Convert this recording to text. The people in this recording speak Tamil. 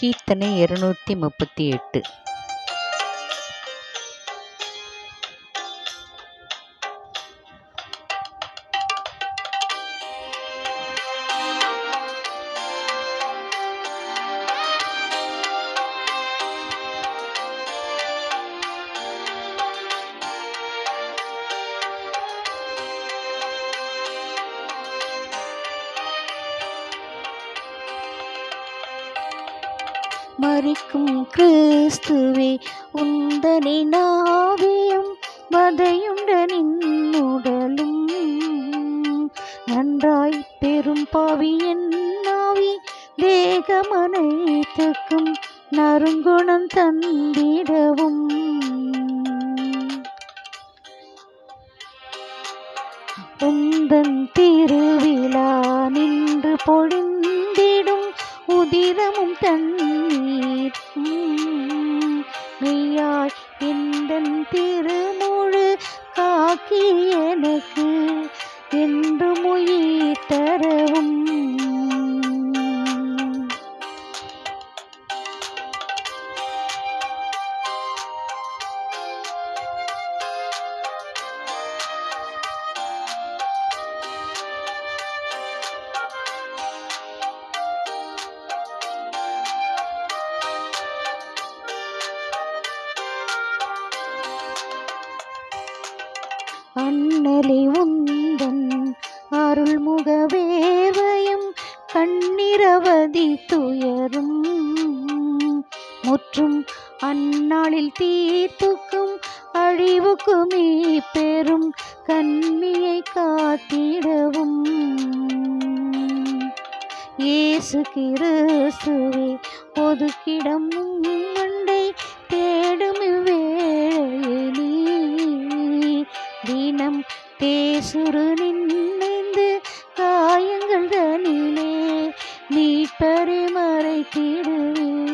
கீர்த்தனை இருநூற்றி முப்பத்தி எட்டு. மறிக்கும் கிறிஸ்துவே உந்தனை நாவியும் வதையுண்ட நின்னுடலும் நன்றாய் பெரும் பாவி என் நாவி தேகமனைத்துக்கும் நறுங்குணம் தந்திடவும். உந்தன் திருவிழா நின்று பொழிந்திடும் உதிரமும் தன் நீயாய் எந்தன் திருமுழு காக்கி எனக்கு? என்று உயிர் தரவும் அண்ணலை உந்தன் அருள்முக வேவையும் கண்ணிரவதி துயரும். முற்றும் அந்நாளில் தீர்ப்புக்கும் அழிவுக்குமே பெரும் கண்ணியை காத்திடவும். இயேசு கிறிஸ்துவே ஒதுக்கிடம் சுருளின் நினைந்து காயங்கள் தனிலே நீட்டரை மறைத்திடுவேன்